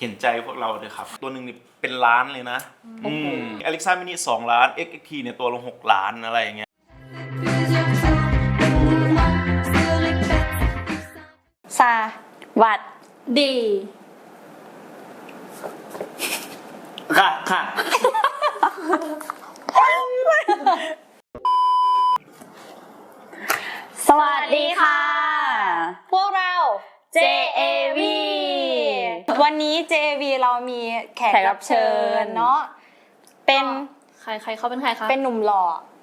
เห็นใจพวกเราเลยครับ ตัวหนึ่งนี่เป็นล้านเลยนะอืมอเล็กซ่ามินิสองล้าน XXT เนี่ยตัวลงหกล้านอะไรอย่างเงี้ยซาวัดดี ค่ะค่ะสวัสดีค่ะ พวกเรา JAV วันนี้ JAV เรามีแขกแขกรัรับบเชิเชิญญเนาะเป็นใครใครเขาเป็นใครคะเป็นหนุ่มหล่อ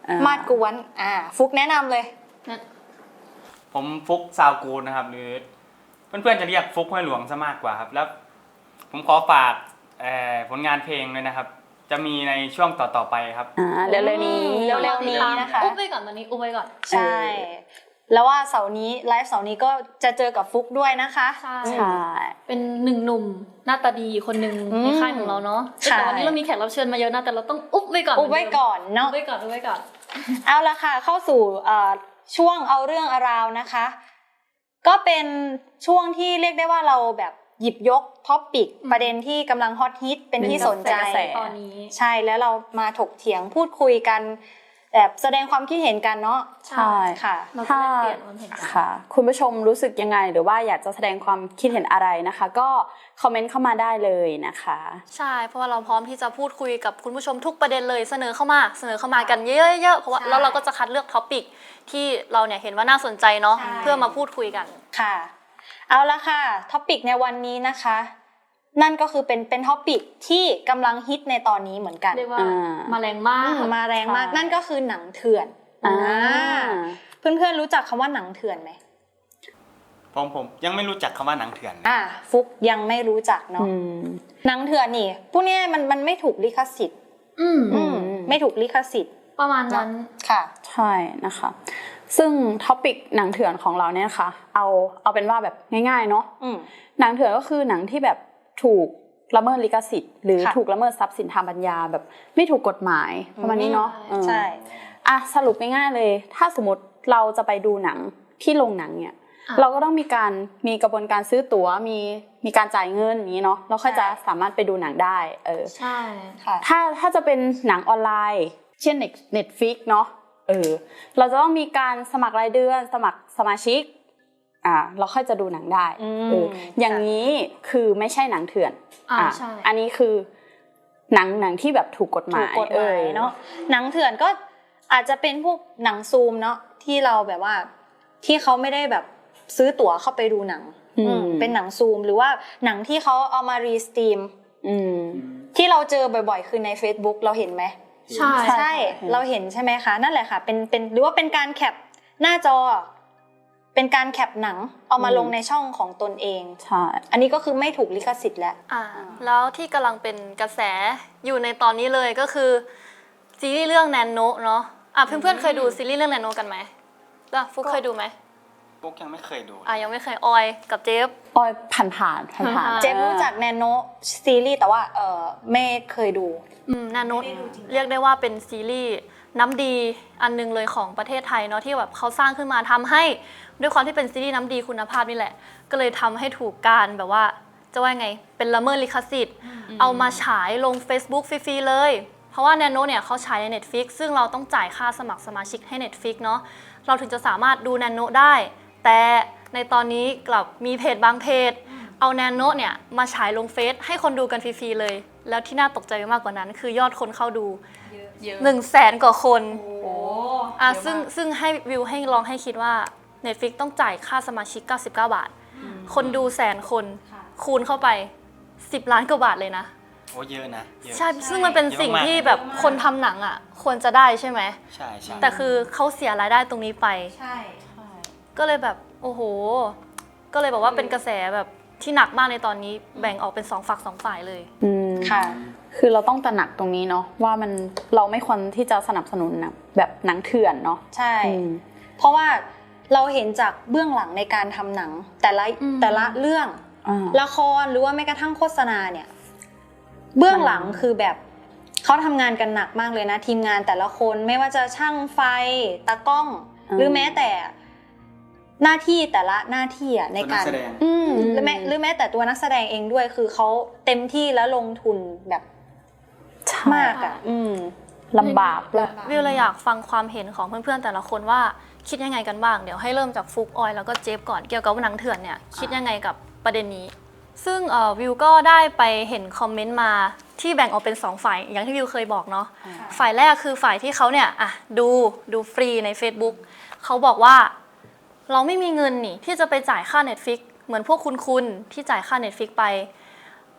อามาดกวนอ่า ฟุกแนะนำเลยนั่นผมฟุกซาวกูลนะครับหรือเพื่อนๆจะเรียกฟุกห้วยหลวงซะมากกว่าครับ แล้ว ผมขอฝากเอ่อผลงานเพลงด้วยนะครับ จะมีในช่วงต่อๆไปครับ อ่าเร็วๆนี้เร็วๆนี้นะคะ อุ้มไปก่อนตอนนี้อุ้มไปก่อน ใช่ แล้วว่าเสาร์นี้ไลฟ์เสาร์นี้ก็จะเจอกับฟุกด้วยนะคะใช่ใช่เป็นหนึ่งหนุ่มหน้าตาดีคนหนึ่งอืมในค่ายของเราเนาะค่ะแต่วันนี้เรามีแขกรับเชิญมาเยอะนะแต่เราต้องอุ๊บไว้ก่อนอุบไว้ก่อนเนาะอุ๊บไว้ก่อนอุ๊บไว้ก่อนเอาละค่ะเข้าสู่เอ่อช่วงเอาเรื่องอาราวนะคะ ก็เป็นช่วงที่เรียกได้ว่าเราแบบหยิบยกท็อปปิกประเด็นที่กำลังฮอตฮิตเป็นที่สนใจกระแสตอนนี้ใช่แล้วเรามาถกเถียงพูดคุยกัน แบบแสดงความคิดเห็นกันเนาะใช่ค่ะเราจะได้เปลี่ยนความเห็นกันค่ะ คุณผู้ชมรู้สึกยังไง หรือว่าอยากจะแสดงความคิดเห็นอะไรนะคะ ก็คอมเมนต์เข้ามาได้เลยนะคะ ใช่เพราะว่าเราพร้อมที่จะพูดคุยกับคุณผู้ชมทุกประเด็นเลยเสนอเข้ามาเสนอเข้ามากันเยอะๆเพราะว่าใช่แล้วเราก็จะคัดเลือกท็อปิกที่เราเนี่ยเห็นว่าน่าสนใจเนาะใช่เพื่อมาพูดคุยกันค่ะ เอาละค่ะท็อปิกในวันนี้นะคะ นั่นก็คือเป็นเป็นท็อปิกที่กำลังฮิตในตอนนี้เหมือนกันเรียกว่าอ่ามาแรงมากอืมมาแรงมากใช่นั่นก็คือหนังเถื่อนอ่าเพื่อนเพื่อนๆรู้จักคำว่าหนังเถื่อนไหมผมผมยังไม่รู้จักคำว่าหนังเถื่อนนะอ่าฟุกยังไม่รู้จักเนาะอืมหนังเถื่อนนี่พวกเนี้ยมันมันไม่ถูกลิขสิทธิ์อืมอืมอืมไม่ถูกลิขสิทธิ์ ประมาณนั้นค่ะใช่นะคะ ซึ่งท็อปิกหนังเถื่อนของเราเนี่ยนะคะเอาเอาเป็นว่าแบบง่ายๆเนาะอืมหนังเถื่อนก็คือหนังที่แบบ ถูกละเมิดลิขสิทธิ์หรือค่ะถูกละเมิดทรัพย์สินทางปัญญาแบบไม่ถูกกฎหมายประมาณนี้เนาะเออใช่อะสรุปง่ายๆเลย ถ้าสมมติเราจะไปดูหนังที่โรงหนังเนี่ยอะเราก็ต้องมีการมีกระบวนการซื้อตั๋วมีมีการจ่ายเงินอย่างนี้เนาะแล้วค่อยจะสามารถไปดูหนังได้เออใช่ค่ะถ้าถ้าจะเป็นหนังออนไลน์ เช่น Netflix เนาะเออเราจะต้องมีการสมัครรายเดือน สมัครสมาชิก อ่าเราค่อยจะดูหนังได้อืมเอออย่างนี้คือไม่ใช่หนังเถื่อนอ่าอะใช่อันนี้คือหนังหนังที่แบบถูกกฎหถูมากยกฎหมายออเนาะหนังเถื่อนก็อาจจะเป็นพวกหนังซูมเนาะที่เราแบบว่าที่เขาไม่ได้แบบซื้อตั๋วเข้าไปดูหนังอืมอืมเป็นหนังซูมหรือว่าหนังที่เขาเอามารีสตรีมอืมที่เราเจอบ่อยๆ คือใน Facebook เราเห็นไหมใช่ใช่ใช่ เราเห็นใช่ไหมคะ นั่นแหละค่ะ เป็นเป็นหรือว่าเป็นการแคปหน้าจอ เป็นการแคปหนังเอามาลงในช่องของตนเองใช่อันนี้ก็คือไม่ถูกลิขสิทธิ์แล้วอ่าแล้วที่กำลังเป็นกระแสอยู่ในตอนนี้เลยก็คือซีรีส์เรื่องแนนโนเนาะอะเพื่อนๆเคยดูซีรีส์เรื่องแนนโนกันไหมแล้วฟุกเคยดูไหมฟุกยังไม่เคยดูอะยังไม่เคยออยกับเจฟออยผ่านผ่านผ่านผ่านอ่าเจฟรู้จักแนโนซีรีส์แต่ว่าเออไม่เคยดูอืมนาโนเรียกได้ว่าเป็นซีรีส์ น้ำดีอันหนึงเลยของประเทศไทยเนาะที่แบบเขาสร้างขึ้นมาทำให้ด้วยความที่เป็นซีรีส์น้ำดีคุณภาพนี่แหละ ก็เลยทำให้ถูกการแบบว่าจะว่าไงเป็นละเมิดลิขสิทธิ์ เอามาฉายลง Facebook ฟรีๆเลย เพราะว่าแนโนเนี่ยเขาฉายใน Netflix ซึ่งเราต้องจ่ายค่าสมัครสมาชิกให้ Netflix เนาะเราถึงจะสามารถดูแนโนได้ แต่ในตอนนี้กลับมีเพจบางเพจ เอาแนโนเนี่ยมาฉายลงเฟซให้คนดูกันฟรีๆเลย แล้วที่น่าตกใจมากกว่านั้น คือยอดคนเข้าดู หนึ่งแสนกว่าคนอะซึ่งซึ่งให้วิวให้ลองให้คิดว่า Netflix ต้องจ่ายค่าสมาชิก 99 บาทคนดูแสนคนคูณเข้าไป 10 ล้านกว่าบาทเลยนะ โอ้เยอะนะเยอะ ใช่ ซึ่งมันเป็นเยอะสิ่งมาก ที่แบบคนทำหนังอะ ควรจะได้ใช่ไหม ใช่ใช่ แต่คือเขาเสียรายได้ตรงนี้ไปใช่ ก็เลยแบบ โอ้โห ก็เลยบอกว่าเป็นกระแสแบบที่หนักมากในตอนนี้ แบ่งออกเป็นสองฝักสองฝ่ายเลย อืม ค่ะ คือเราต้องตระหนักตรงนี้เนาะว่ามันเราไม่ควรที่จะสนับสนุนนะแบบหนังเถื่อนเนาะใช่อืมเพราะว่าเราเห็นจากเบื้องหลังในการทำหนัง แต่ละอืมแต่ละเรื่องอ่าละครหรือว่าแม้กระทั่งโฆษณาเนี่ย เบื้องหลังคือแบบเขาทำงานกันหนักมากเลยนะ ทีมงานแต่ละคนไม่ว่าจะช่างไฟตากล้องอืมหรือแม้แต่หน้าที่แต่ละหน้าที่อะในการส่วนนักแสดงอืมหรือแม้หรือแม้แต่ตัวนักแสดงเองด้วยคือเขาเต็มที่แล้วลงทุนแบบ มากอะอืมลำบากเลยวิวเลยอยากฟังความเห็นของเพื่อนๆ แต่ละคนว่าคิดยังไงกันบ้าง เดี๋ยวให้เริ่มจากฟุกออยแล้วก็เจฟก่อนเกี่ยวกับหนังเถื่อนเนี่ยคิดยังไงกับประเด็นนี้ ซึ่งเอ่อวิวก็ได้ไปเห็นคอมเมนต์มาที่แบ่งออกเป็นสองฝ่าย อย่างที่วิวเคยบอกเนาะฝ่ายแรกคือฝ่ายที่เขาเนี่ยอะดูดูฟรีใน Facebook เขาบอกว่าเราไม่มีเงินนี่ที่จะไปจ่ายค่า Netflix เหมือนพวกคุณคุณที่จ่ายค่า Netflix ไป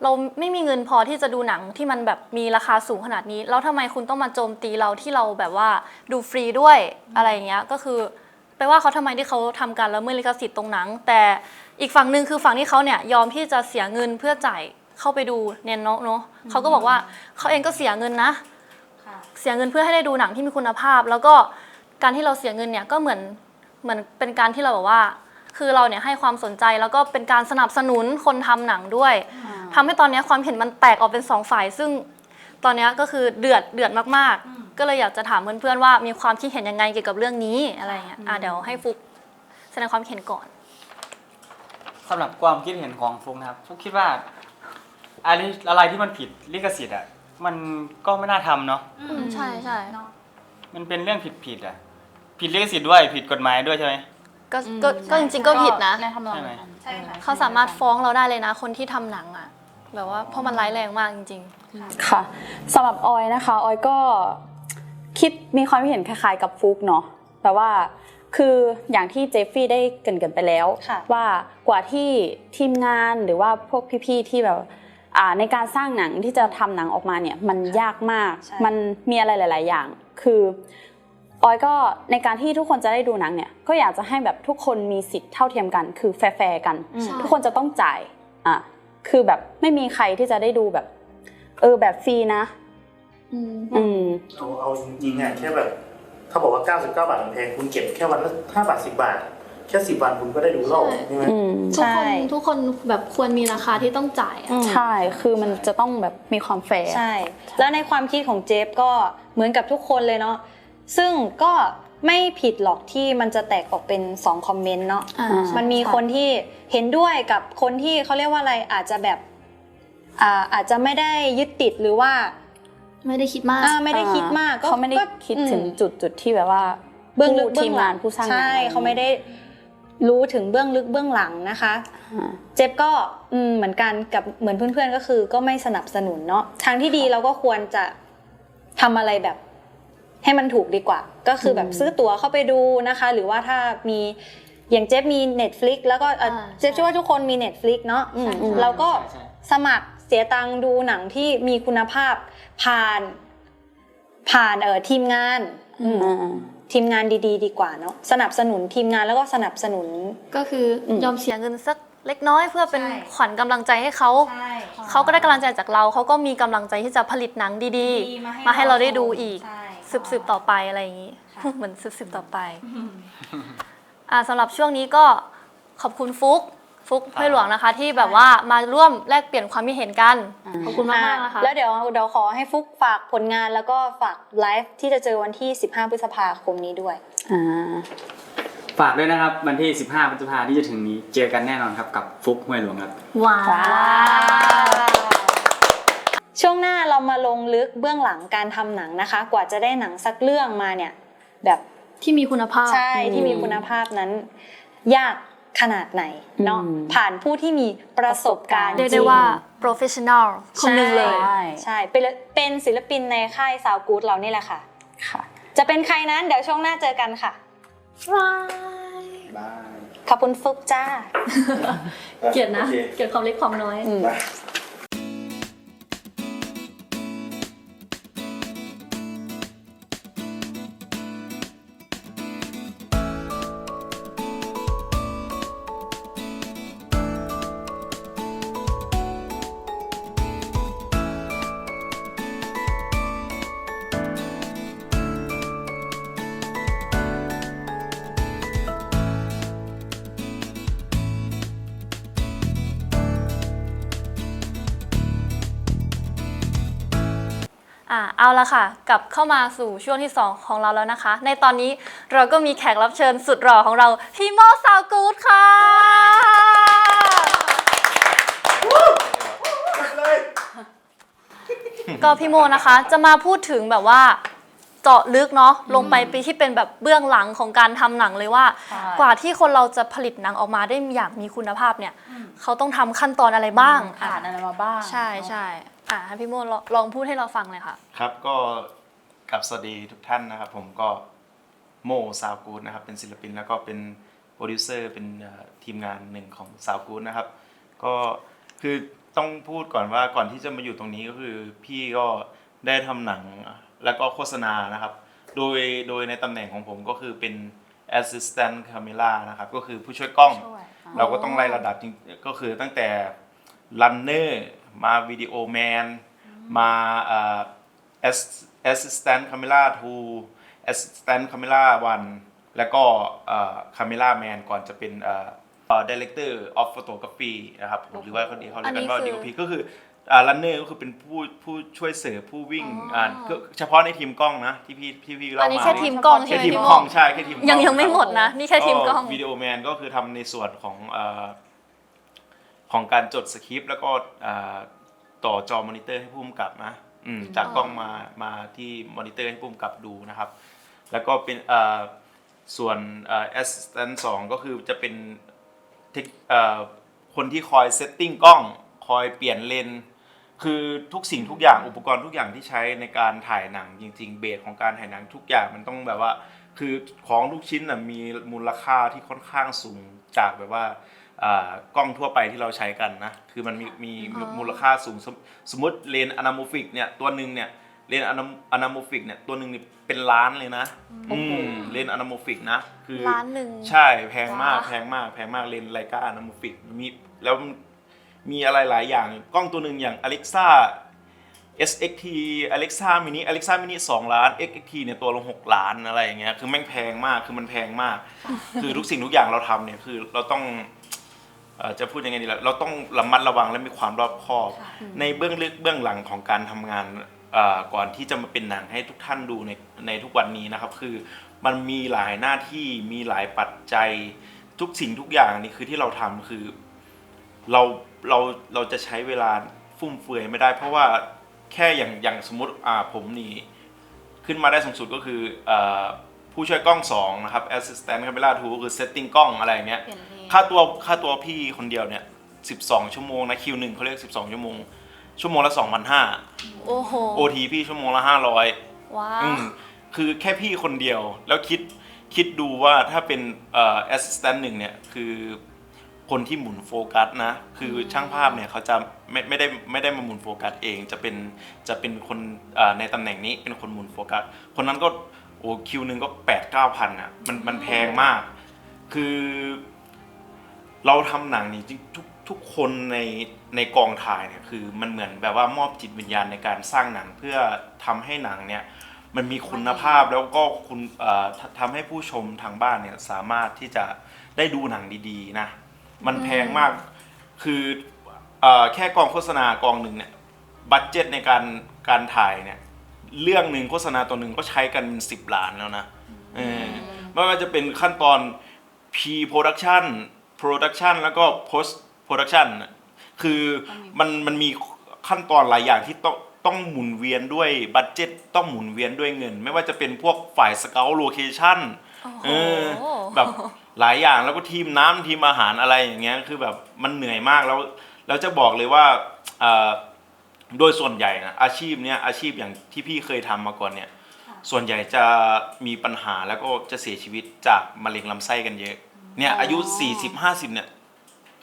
เราไม่มีเงินพอที่จะดูหนังที่มันแบบมีราคาสูงขนาดนี้ แล้วทำไมคุณต้องมาโจมตีเราที่เราแบบว่าดูฟรีด้วยอะไรอย่างเงี้ยก็คือไปว่าเขาทำไมที่เขาทำการละเมิดลิขสิทธิ์ตรงหนัง แต่อีกฝั่งหนึ่งคือฝั่งที่เขาเนี่ยยอมที่จะเสียเงินเพื่อจ่ายเข้าไปดูเนี่ยเนาะเนาะเขาก็บอกว่าเขาเองก็เสียเงินนะ เสียเงินเพื่อให้ได้ดูหนังที่มีคุณภาพ แล้วก็การที่เราเสียเงินเนี่ยก็เหมือนเหมือนเป็นการที่เราแบบว่า คือเราเนี่ยให้ความสนใจแล้วก็เป็นการสนับสนุนคนทำหนังด้วย ทำให้ตอนนี้ความเห็นมันแตกออกเป็นสองฝ่าย ซึ่งตอนนี้ก็คือเดือดเดือดมากๆ ก็เลยอยากจะถามเพื่อนๆว่ามีความคิดเห็นยังไงเกี่ยวกับเรื่องนี้อะไรเงี้ยอะเดี๋ยวให้ฟุกแสดงความเห็นก่อนสำหรับความคิดเห็นของฟุกนะครับฟุกคิดว่าอะไรอะไรที่มันผิดลิขสิทธิ์อะมันก็ไม่น่าทำเนาะใช่ใช่มันเป็นเรื่องผิดผิดๆอะผิดลิขสิทธิ์ด้วยผิดกฎหมายด้วยใช่ไหม ก็ก็ก็จริงๆก็ผิดนะ ในทำนองใช่ไหมนั้น ใช่ค่ะเขาสามารถฟ้องเราได้เลยนะ คนที่ทำหนังอะ แบบว่าเพราะมันร้ายแรงมากจริงๆค่ะสำหรับออยนะคะ ออยก็คิดมีความเห็นคล้ายๆกับฟุกเนาะแต่ว่าคืออย่างที่เจฟฟี่ได้เกรินกันไปแล้ว ค่ะว่ากว่าที่ทีมงานหรือว่าพวกพี่ๆที่แบบอ่าในการสร้างหนังที่จะทำหนังออกมาเนี่ยมันยากมาก ใช่ มันมีอะไรหลาย ๆ อย่าง คือออยก็ในการที่ทุกคนจะได้ดูหนังเนี่ยก็อยากจะให้แบบทุกคนมีสิทธิ์เท่าเทียมกัน คือแฟร์ๆกันอืมทุกคนจะต้องจ่ายอะ คือแบบไม่มีใครที่จะได้ดูแบบ เออแบบฟรีนะ อืมเอาเอาจริงๆอะแค่แบบเขาบอกว่า 99 บาทมันแพงคุณเก็บแค่วันละ5บาท 10 บาท แค่10วันคุณก็ได้ดูแล้วใช่ไหมอืมทุกใช่คนทุกคนแบบควรมีราคาที่ต้องจ่ายอะใช่ คือมันจะต้องแบบมีความแฟร์ ใช่ แล้วในความคิดของเจฟก็เหมือนกับทุกคนเลยเนาะซึ่งก็ ไม่ผิดหรอกที่มันจะแตกออกเป็น2คอมเมนต์เนาะอ่ามันมีคนที่เห็นด้วยกับคนที่เขาเรียกว่าอะไรอาจจะแบบอ่าอาจจะไม่ได้ยึดติดหรือว่า ไม่ได้คิดมากอ่าไม่ได้คิดมากก็เขาไม่ได้ก็คิดอืมถึงจุดจุดที่แบบว่า เบื้องลึกผู้เบื้ทีองมหลังานผู้สร้างหนังใช่เขาไม่ได้รู้ถึงเบื้องลึกเบื้องหลังนะคะอ่าเจ็บก็อืมเหมือนกันกับเหมือนเพื่อนๆก็คือ ก็ไม่สนับสนุนเนาะทางที่ดีเราก็ควรจะทำอะไรแบบ ให้มันถูกดีกว่า ก็คือแบบซื้อตั๋วเข้าไปดูนะคะ หรือว่าถ้ามีอย่างเจฟมี Netflix แล้วก็เอ่ออ่าเจฟเชื่อว่าทุกคนมี Netflix เนาะอืมใช่เราก็ใช่สมัครเสียตังค์ดูหนังที่มีคุณภาพผ่านผ่านเอ่อทีมงานอืมอ่าทีมงานดี ๆ ดีกว่าเนาะสนับสนุนทีมงานแล้วก็สนับสนุนก็คืออมยอมเสียเงินสักเล็กน้อยเพื่อเป็นใช่ขวัญกำลังใจให้เขา เขาก็ได้กำลังใจจากเรา เขาก็มีกำลังใจที่จะผลิตหนังดีๆ มาให้เราได้ดูอีก สืบๆต่อไปอะไรอย่างนี้ เหมือนสืบๆต่อไปอ่าสำหรับช่วงนี้ก็ขอบคุณฟุกฟุกห้วยหลวงนะคะ ที่แบบว่ามาร่วมแลกเปลี่ยนความคิดเห็นกัน ขอบคุณมากๆนะคะ แล้วเดี๋ยวเดี๋ยวขอให้ฟุกฝากผลงานแล้วก็ฝากไลฟ์ที่จะเจอวันที่ 15 พฤษภาคมนี้ด้วยอ่าฝากด้วยนะครับ วันที่ 15พฤษภาที่จะถึงนี้ เจอกันแน่นอนครับกับฟุกห้วยหลวงครับ ว้าว ช่วงหน้าเรามาลงลึกเบื้องหลังการทำหนังนะคะ กว่าจะได้หนังสักเรื่องมาเนี่ย แบบที่มีคุณภาพใช่ที่มีคุณภาพนั้น ยากขนาดไหนเนาะอืมผ่านผู้ที่มีประสบการณ์เรียกจได้ริงว่า professional คนหนึ่งเลยใช่ใช่เป็นเป็นศิลปินในค่ายสาวกูดเรานี่แหละค่ะค่ะ จะเป็นใครนั้นเดี๋ยวช่วงหน้าเจอกันค่ะบายขอบคุณฟุกจ้า เกลียดนะโอคเกลียดความเล็กความน้อยาเอาละค่ะ กลับเข้ามาสู่ช่วงที่ 2 ของเราแล้วนะคะ ในตอนนี้เราก็มีแขกรับเชิญสุดหล่อของเราพี่โมซาวกูดค่ะ ก็พี่โมนะคะจะมาพูดถึงแบบว่าเจาะลึกเนาะลงไปไปที่เป็นแบบเบื้องหลังของการทำหนังเลยว่า ใช่ กว่าที่คนเราจะผลิตหนังออกมาได้อย่างมีคุณภาพเนี่ย เขาต้องทำขั้นตอนอะไรบ้างอ่านอะไรมาบ้างใช่ใช่ อะให้พี่โมลองลองพูดให้เราฟังเลยค่ะ ครับก็กับสวัสดีทุกท่านนะครับ ผมก็โมซาวกูดนะครับเป็นศิลปินแล้วก็เป็นโปรดิวเซอร์เป็นเอ่อทีมงานหนึ่งของซาวกูดนะครับ ก็คือต้องพูดก่อนว่าก่อนที่จะมาอยู่ตรงนี้ก็คือพี่ก็ได้ทำหนังแล้วก็โฆษณานะครับ โดยโดยในตำแหน่งของผมก็คือเป็น assistant camera นะครับก็คือผู้ช่วยกล้อง ช่วยอ่าเราก็ต้องไล่ระดับจริงก็คือตั้งแต่ runner มาวิดีโอแมนมาเอ่อ Ass- assistant camera 2 assistant camera 1แล้วก็เอ่อ camera man ก่อนจะเป็นเอ่อเอ่อ director of photography นะครับผมหรือว่าคนนี้เขาเรียกกันว่าอันนี้คือ DOP ก็คืออ่า runner ก็คือเป็นผู้ผู้ช่วยเสิร์ฟผู้วิ่งอ่าก็เฉพาะในทีมกล้องนะที่พี่ที่พี่เล่าอันนี้มาแค่ทีมกล้องใช่แค่ไหมทีมพี่กโมล้องใช่แค่ทีมกล้องยังยังไม่หมดนะนี่แค่ทีมกล้องวิดีโอแมนก็คือทำในส่วนของเอ่อ ของการจดสคริปต์แล้วก็เอ่อต่อจอมอนิเตอร์ให้ผู้กำกับนะอืมจากกล้องมามาที่มอนิเตอร์ให้ผู้กำกับดูนะครับ แล้วก็เป็นเอ่อส่วนเอ่อ assistant สองก็คือจะเป็นเทคเอ่อคนที่คอยเซตติ้งกล้องคอยเปลี่ยนเลนส์คือทุกสิ่งทุกอย่างอุปกรณ์ทุกอย่างที่ใช้ในการถ่ายหนังจริง ๆ เบสของการถ่ายหนังทุกอย่างมันต้องแบบว่า คือของทุกชิ้นน่ะมีมูลค่าที่ค่อนข้างสูงจากแบบว่าอ่า กล้องทั่วไปที่เราใช้กันนะ คือมันมีมีมีมูลค่าสูงสมสมมติเลนส์อนาโมฟิกเนี่ยตัวหนึ่งเนี่ยเลนส์อนาโมฟิกเนี่ยตัวหนึ่งนี่เป็นล้านเลยนะอืมเลนส์อนาโมฟิกนะคือล้านหนึ่งใช่แพงมากว้าแพงมากแพงมากเลนส์ไลกาอนาโมฟิกมีแล้วมีอะไรหลายอย่างกล้องตัวหนึ่งอย่าง Alexa SXT Alexa mini Alexa mini 2 ล้าน XXT เนี่ยตัวละ6ล้านอะไรอย่างเงี้ยคือแม่งแพงมากคือมันแพงมาก คือทุกสิ่งทุกอย่างเราทำเนี่ยคือเราต้อง เอ่อจะพูดยังไงดีล่ะเราต้องระมัดระวังและมีความรอบคอบในเบื้องลึกเบื้องหลังของการทำงานเอ่อก่อนที่จะมาเป็นหนังให้ทุกท่านดูในในทุกวันนี้นะครับ คือมันมีหลายหน้าที่มีหลายปัจจัยทุกสิ่งทุกอย่างนี่คือที่เราทำคือเราเราเราจะใช้เวลาฟุ่มเฟือยไม่ได้ เพราะว่าแค่อย่างอย่างสมมติอ่าผมนี่ขึ้นมาได้สูงสุดก็คือเอ่อผู้ช่วยกล้องสองนะครับ assistant camera 2ก็คือ setting กล้องอะไรอย่างเงี้ย เปลี่ยนเพลง ค่าตัวค่าตัวพี่คนเดียวเนี่ย12 ชั่วโมงนะคิวหนึ่งเขาเรียก 12 ชั่วโมง ชั่วโมงละ2,500 โอ้โห OT พี่ชั่วโมงละ500ว้าอืว มคือแค่พี่คนเดียวแล้วคิดคิดดูว่าถ้าเป็นเอ่อ assistant หนึ่งเนี่ยคือคนที่หมุนโฟกัสนะคือช่างภาพเนี่ยเขาจะไม่ไม่ได้ไม่ได้มาหมุนโฟกัสเองจะเป็นจะเป็นคนเอ่อในตำแหน่งนี้เป็นคนหมุนโฟกัสคนนั้นก็โอ้คิวหนึ่งก็แปดเก้าพันอะมันมันแพงมาก คือ เราทำหนังนี่จริงทุกทุกคนในในกองถ่ายเนี่ยคือมันเหมือนแบบว่ามอบจิตวิญญาณในการสร้างหนังเพื่อทำให้หนังเนี่ยมันมีคุณภาพแล้วก็คุณเอ่อททำให้ผู้ชมทางบ้านเนี่ยสามารถที่จะได้ดูหนังดีๆนะมันแพงมากคือเอ่อแค่กองโฆษณากองหนึ่งเนี่ยบัตเจ็ตในการการถ่ายเนี่ยเรื่องหนึ่งโฆษณาตัวหนึ่งก็ใช้กันสิบล้านแล้วนะเออไม่ว่าจะเป็นขั้นตอน pre production production แล้วก็ post production น่ะคือมันมันมีขั้นตอนหลายอย่างที่ต้องต้องหมุนเวียนด้วยบัตเจ็ตต้องหมุนเวียนด้วยเงิน ไม่ว่าจะเป็นพวกฝ่ายสเกลโลเคชั่นเออแบบหลายอย่างแล้วก็ทีมน้ำทีมอาหารอะไรอย่างเงี้ยคือแบบมันเหนื่อยมากแล้วแล้วจะบอกเลยว่าเอ่อโดยส่วนใหญ่นะอาชีพเนี้ยอาชีพอย่างที่พี่เคยทำมาก่อนเนี่ยส่วนใหญ่จะมีปัญหาแล้วก็จะเสียชีวิตจากมะเร็งลำไส้กันเยอะ เนี่ยอายุ 40 50 เนี่ย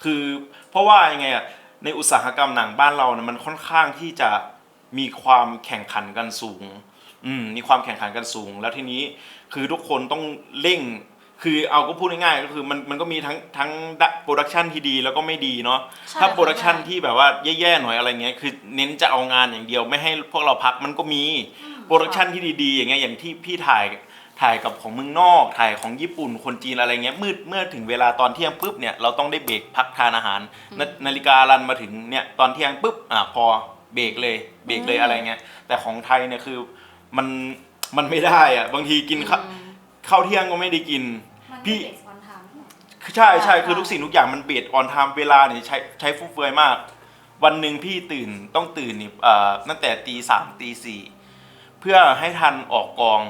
คือเพราะว่ายังไงอะในอุตสาหกรรมหนังบ้านเราเนี่ยมันค่อนข้างที่จะมีความแข่งขันกันสูง อืมมีความแข่งขันกันสูง แล้วทีนี้คือทุกคนต้องเร่ง คือเอาก็พูดง่ายๆก็คือมันมันก็มีทั้งทั้งโปรดักชันที่ดีแล้วก็ไม่ดีเนาะใช่ถ้าค่ะโปรดักชันที่แบบว่าแย่ๆหน่อยอะไรเงี้ยคือเน้นจะเอางานอย่างเดียวไม่ให้พวกเราพักมันก็มีโปรดักชันที่ดีๆอย่างเงี้ยอย่างที่พี่ถ่าย ถ่ายกับของเมืองนอก ถ่ายของญี่ปุ่น คนจีนอะไรเงี้ยมืดเมื่อถึงเวลาตอนเที่ยงปุ๊บเนี่ยเราต้องได้เบรกพักทานอาหารนานาฬิการันมาถึงเนี่ยตอนเที่ยงปุ๊บอะพอเบรกเลยเบรกเลยอะไรเงี้ยแต่ของไทยเนี่ยคือมันมันไม่ได้อะบางทีกินข้าวข้าวเที่ยงก็ไม่ได้กินพี่คือใช่ใช่คือทุกสิ่งทุกอย่างมันเบียดออนไทม์เวลาเนี่ยใช้ใช้ฟุ่มเฟือยมาก วันหนึ่งพี่ตื่นต้องตื่นนี่เอ่อตั้งแต่ตีสามตีสี่เพื่อให้ทันออกกอง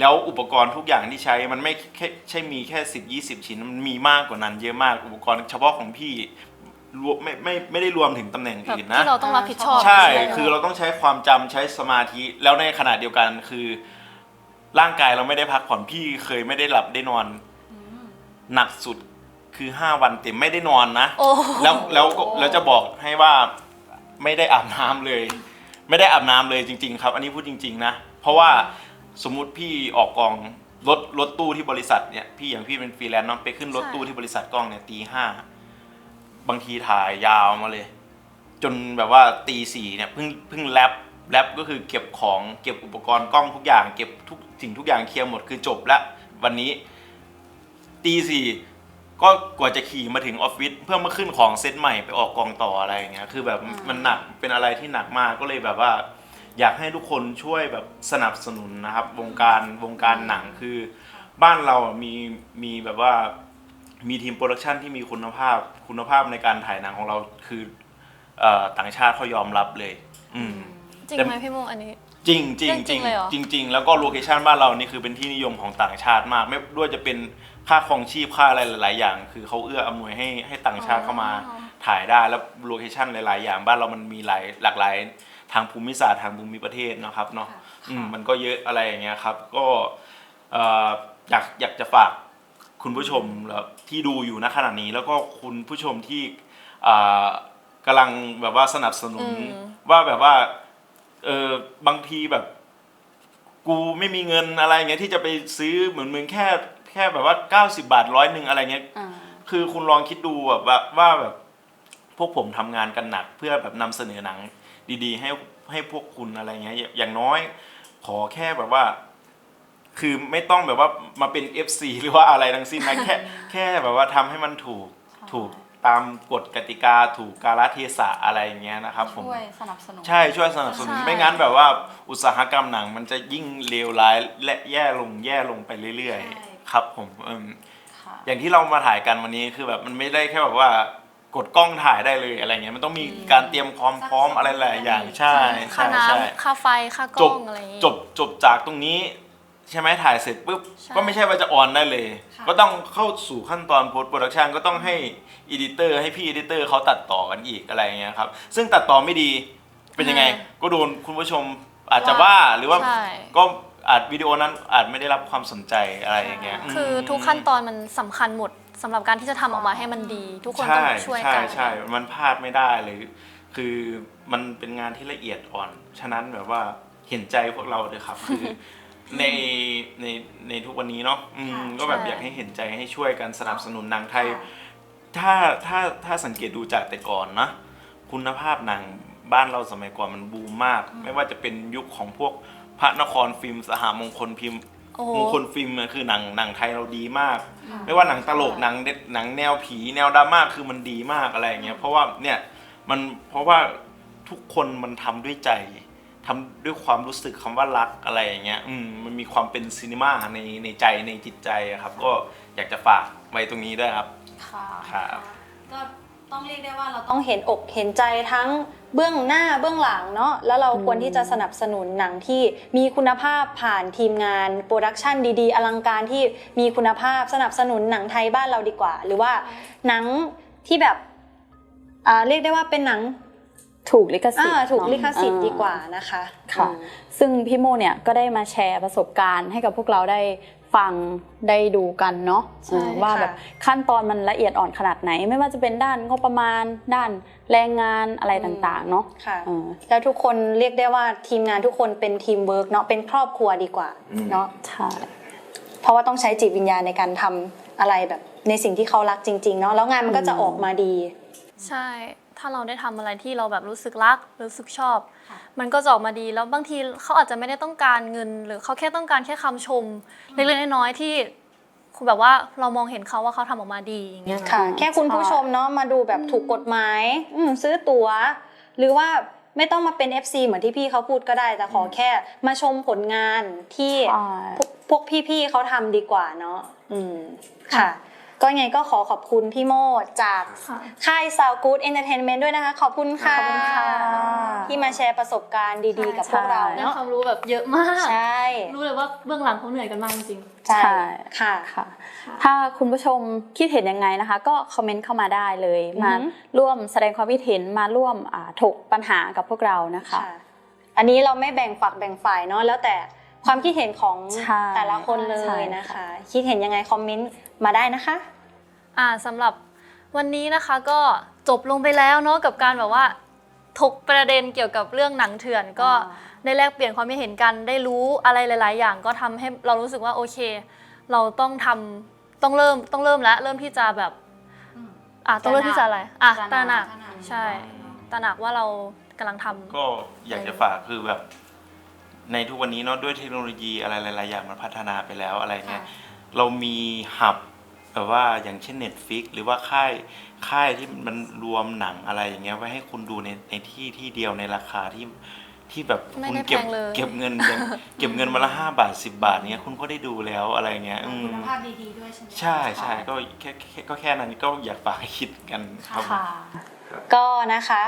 แล้วอุปกรณ์ทุกอย่างที่ใช้มันไม่แค่ใช่มีแค่สิบยี่สิบชิ้นมันมีมากกว่านั้นเยอะมากอุปกรณ์เฉพาะของพี่รวมไม่ไม่ไม่ได้รวมถึงตำแหน่งแบบอื่นนะ ที่เราต้องรับผิดชอบใช่ไหมคือเราต้องใช้ความจำใช้สมาธิ แล้วในขณะเดียวกันคือ ร่างกายเราไม่ได้พักผ่อนพี่เคยไม่ได้หลับได้นอน หนักสุดคือห้าวันเต็มไม่ได้นอนนะ โอ้แล้วแล้วก็แล้วจะบอกให้ว่าไม่ได้อาบน้ำเลย ไม่ได้อาบน้ำเลยจริง ๆ ครับ อันนี้พูดจริง ๆ นะ เพราะว่า สมมุติพี่ออกกองรถรถตู้ที่บริษัทเนี่ยพี่อย่างพี่เป็นฟรีแลนซ์เนาะไปขึ้นรถตู้ที่บริษัทกล้องเนี่ยตีห้าบางทีถ่ายยาวมาเลย จนแบบว่าตีสี่เนี่ยเพิ่งเพิ่งแลบแลบก็คือเก็บของเก็บอุปกรณ์กล้องทุกอย่าง เก็บทุกสิ่งทุกอย่างเคลียร์หมดคือจบละวันนี้ตีสี่ก็กว่าจะขี่มาถึงออฟฟิศเพื่อมาขึ้นของเซตใหม่ไปออกกองต่ออะไรอย่างเงี้ยคือแบบมันหนักเป็นอะไรที่หนักมากก็เลยแบบว่า อยากให้ทุกคนช่วยแบบสนับสนุนนะครับ วงการวงการหนังคือ บ้านเราอะมีมีแบบว่ามีทีมโปรดักชันที่มีคุณภาพคุณภาพในการถ่ายหนังของเราคือเอ่อต่างชาติเขายอมรับเลย อืม จริงไหมพี่โมอันนี้ จริงจริงเรื่องจจริริงงเลยเหรอ จริงจริงแล้วก็โลเคชันบ้านเรานี่คือเป็นที่นิยมของต่างชาติมาก ไม่ด้วยจะเป็นค่าครองชีพค่าอะไรหลาย ๆ อย่าง คือเขาเอื้ออำนวยให้ให้ต่างชาติเข้ามาถ่ายได้แล้วโลเคชันหลาย ๆ อย่างบ้านเรามันมีหลายหลากหลาย ทางภูมิศาสตร์ทางภูมิประเทศเนาะครับเนาะอืมมันก็เยอะอะไรอย่างเงี้ยครับ ก็เอ่ออยากอยากจะฝากคุณผู้ชมแล้วที่ดูอยู่ณขณะนี้ แล้วก็คุณผู้ชมที่อ่ากำลังแบบว่าสนับสนุนอืมว่าแบบว่าเออบางทีแบบกูไม่มีเงินอะไรเงี้ยที่จะไปซื้อเหมือนมึงแค่แค่แบบว่า 90 บาทร้อยหนึ่งอะไรเงี้ยอ่าคือคุณลองคิดดูแบบว่าว่าแบบพวกผมทำงานกันหนัก เพื่อแบบนำเสนอหนัง ดีๆ ให้ให้พวกคุณอะไรเงี้ยอย่าอย่างน้อย ขอแค่แบบว่า คือไม่ต้องแบบว่ามาเป็น FC หรือว่าอะไรทั้งสิ้นนะแค่แค่แบบว่าทำให้มันถูกถูกตามกฎกติกาถูกกาลเทศะอะไรอย่างเงี้ยนะครับผมช่วยสนับสนุน ใช่ช่วยสนับสนุนใช่ ไม่งั้นแบบว่าอุตสาหกรรมหนังมันจะยิ่งเลวร้ายและแย่ลงแย่ลงไปเรื่อย ใช่ ๆ ครับผมเอิ่มค่ะ อย่างที่เรามาถ่ายกันวันนี้คือแบบมันไม่ได้แค่แบบว่า กดกล้องถ่ายได้เลยอะไรเงี้ยมันต้องมีการเตรียมความพร้อมอะไรหลายอย่างใช่ค่าใช่ใช่น้ำค่าไฟ ค่ากจล้บองอะไรอย่างงี้ จบจบจากตรงนี้ ใช่ไหมถ่ายเสร็จปุ๊บใช่ ก็ไม่ใช่ว่าจะออนได้เลยก็ต้องเข้าสู่ขั้นตอนโพสต์โปรดักชันก็ต้องให้อีดิเตอร์ให้พี่อีดิเตอร์เขาตัดต่อกันอีกอะไรอย่างเงี้ยครับซึ่งตัดต่อไม่ดีเป็นยังไง ก็โดนคุณผู้ชมอาจจะว่าหรือว่า ใช่ ก็ อาจวิดีโอนั้นอาจไม่ได้รับความสนใจอะไรอย่างเงี้ยคือทุกขั้นตอนมันสำคัญหมดสำหรับการที่จะทำออกมาให้มันดี ทุกคนต้ใช่องช่วยใช่กันใช่มันพลาดไม่ได้เลย คือมันเป็นงานที่ละเอียดอ่อน ฉะนั้นแบบว่าเห็นใจพวกเราเลยครับ คือ ในในในทุกวันนี้เนาะอืมก็แบบอยากให้เห็นใจให้ช่วยกันสนับสนุนหนังไทย ถ้าถ้าถ้าสังเกตดูจากแต่ก่อนนะ คุณภาพหนังบ้านเราสมัยก่อนมันบูมมาก ไม่ว่าจะเป็นยุคของพวก พระนครฟิล์มสหมงคลพิมพ์โอ้โห มงคลฟิล์มอะคือหนังหนังไทยเราดีมาก ไม่ว่าหนังตลกหนังเด็ดหนังแนวผี แนวดราม่าคือมันดีมากอะไรอย่างเงี้ยเพราะว่าเนี่ยมันเพราะว่าทุกคนมันทำด้วยใจทำด้วยความรู้สึกคำว่ารักอะไรอย่างเงี้ยอืมมันมีความเป็นซีนีมาในในใจในจิตใจอะครับ ก็อยากจะฝากไว้ตรงนี้ด้วยครับ ค่ะ ครับ ก็ ต้องเรียกได้ว่าเราต้องเห็นอกเห็นใจทั้งเบื้องหน้าเบื้องหลังเนาะแล้วเราควรที่จะสนับสนุนหนังที่มีคุณภาพผ่านทีมงานโปรดักชันดีๆ อลังการที่มีคุณภาพสนับสนุนหนังไทยบ้านเราดีกว่า หรือว่าหนังที่แบบอ่าเรียกได้ว่าเป็นหนังถูกลิขสิทอ่าธิ์ถูกเนอะลิขสิทธิ์อ่าดีกว่านะคะค่ะอืมซึ่งพี่โมเนี่ยก็ได้มาแชร์ประสบการณ์ให้กับพวกเราได้ ฟังได้ดูกันเนาะใช่เออว่าค่ะแบบขั้นตอนมันละเอียดอ่อนขนาดไหน ไม่ว่าจะเป็นด้านงบประมาณ ด้านแรงงานอะไรต่างๆ เนาะค่ะเออแล้วทุกคนเรียกได้ว่าทีมงานทุกคนเป็นทีมเวิร์กเนาะเป็นครอบครัวดีกว่าอืมเนาะใช่เพราะว่าต้องใช้จิตวิญญาณในการทำอะไรแบบในสิ่งที่เขารักจริงๆเนาะแล้วงานมันก็จะออกมาดี ใช่ ถ้าเราได้ทำอะไรที่เราแบบรู้สึกรักรู้สึกชอบ มันก็จะออกมาดีแล้วบางทีเขาอาจจะไม่ได้ต้องการเงิน หรือเขาแค่ต้องการแค่คำชมเล็กๆน้อยๆที่คุณแบบว่าเรามองเห็นเขาว่าเขาทำออกมาดีอย่างเงี้ยค่ะ แค่คุณผู้ชมเนาะมาดูแบบถูกกฎหมายอืมซื้อตั๋ว หรือว่าไม่ต้องมาเป็น FC เหมือนที่พี่เขาพูดก็ได้ แต่ขอแค่มาชมผลงานที่ใช่พวกพวกพี่ๆเขาทำดีกว่าเนาะอืมค่ะ ก็ยังไงก็ขอขอบคุณพี่โมดจากค่ะค่าย Sound Good Entertainment ด้วยนะคะขอบคุณค่ะขอบคุณค่ะ ที่มาแชร์ประสบการณ์ดีๆ กับพวกเราได้เนาะความรู้แบบเยอะมาก ใช่ รู้เลยว่าเบื้องหลังเขาเหนื่อยกันมากจริงใช่ใช่ค่ะค่ะ ถ้าคุณผู้ชมคิดเห็นยังไงนะคะ ก็คอมเมนต์เข้ามาได้เลยอือหืมาอร่วมแสดงความคิดเห็นมาร่วมอ่าถกปัญหากับพวกเรานะคะค่ะอันนี้เราไม่แบ่งฝักแบ่งฝ่ายเนาะแล้วแต่ ความคิดเห็นของใช่แต่ละคนเลใช่ยค่ะนะคะ คิดเห็นยังไงคอมเมนต์มาได้นะคะๆอ่าสำหรับวันนี้นะคะก็จบลงไปแล้วเนาะกับการแบบว่าถกประเด็นเกี่ยวกับเรื่องหนังเถื่อนก็ได้แลกเปลี่ยนความคิดเห็นกันได้รู้อะไรหลาย ๆ อย่างก็ทำให้เรารู้สึกว่าโอเค เราต้องทำต้องเริ่มต้องเริ่มแล้วเริ่มที่จะแบบอะต้องเริ่มที่จะอะไรอะตระหนักใช่ตระหนักว่าเรากำลังทำก็อยากจะฝากคือแบบ ในทุกวันนี้เนาะด้วยเทคโนโลยีอะไรหลายๆอย่างมันพัฒนาไปแล้วอะไรเงี้ยเรามีหับแบบว่าอย่างเช่น Netflix หรือว่าค่ายค่ายที่มันรวมหนังอะไรอย่างเงี้ยไว้ให้คุณดูในในที่ที่เดียวในราคาที่ที่แบบไม่คุณได้เก็บแพงเลยเก็บเงินยังเก็บเงินมาละห้าบาทสิบาทเนี้ยคุณก็ได้ดูแล้วอะไรเงี้ยอืมคุณภาพดีๆด้วยใช่ไหมใช่ใช่ก็แค่แค่ก็แค่นั้นก็อยากฝากให้คิดกันครับค่ะ ก็นะคะ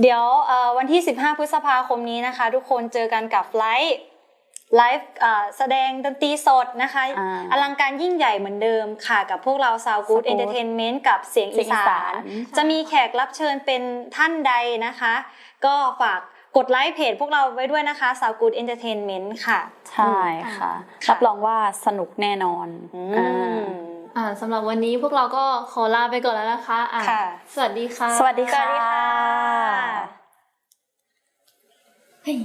เดี๋ยวเอ่อวันที่ 15 พฤษภาคมนี้นะคะ ทุกคนเจอกันกับไลฟ์ไลฟ์เอ่อแสดงดนตรีสดนะคะอ่าอลังการยิ่งใหญ่เหมือนเดิมค่ะกับพวกเรา Sound Good Sound Good Entertainment กับเสียงอีเสียงอีสาสานนจะมีแขกรับเชิญเป็นท่านใดนะคะ ก็ฝากกดไลค์เพจพวกเราไว้ด้วยนะคะ Sound Good Entertainment ค่ะ ใช่ค่ะค่ะ รับรองว่าสนุกแน่นอนอื อ่ามอ่าสำหรับวันนี้พวกเราก็ขอลาไปก่อนแล้วนะคะอะค่ะ สวัสดีค่ะ สวัสดีสวัค่ะสดีค่ะเฮ้ย